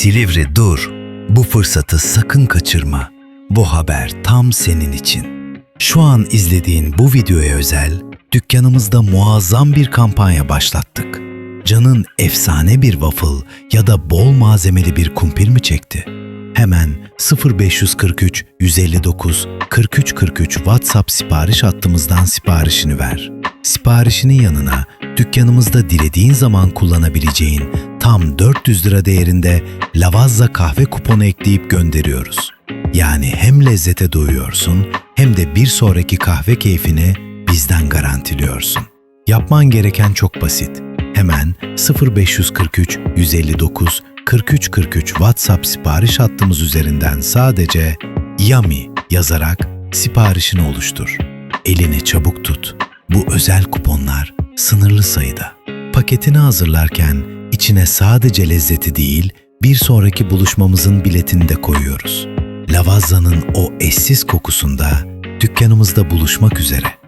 Silivri dur. Bu fırsatı sakın kaçırma. Bu haber tam senin için. Şu an izlediğin bu videoya özel dükkanımızda muazzam bir kampanya başlattık. Canın efsane bir waffle ya da bol malzemeli bir kumpir mi çekti? Hemen 0543 159 43 43 WhatsApp sipariş hattımızdan siparişini ver. Siparişinin yanına dükkanımızda dilediğin zaman kullanabileceğin tam 400 lira değerinde Lavazza kahve kuponu ekleyip gönderiyoruz. Yani hem lezzete doyuyorsun hem de bir sonraki kahve keyfini bizden garantiliyorsun. Yapman gereken çok basit. Hemen 0543 159 43 43 WhatsApp sipariş hattımız üzerinden sadece Yummy yazarak siparişini oluştur. Elini çabuk tut. Bu özel kuponlar sınırlı sayıda. Paketini hazırlarken içine sadece lezzeti değil, bir sonraki buluşmamızın biletini de koyuyoruz. Lavazza'nın o eşsiz kokusunda dükkanımızda buluşmak üzere.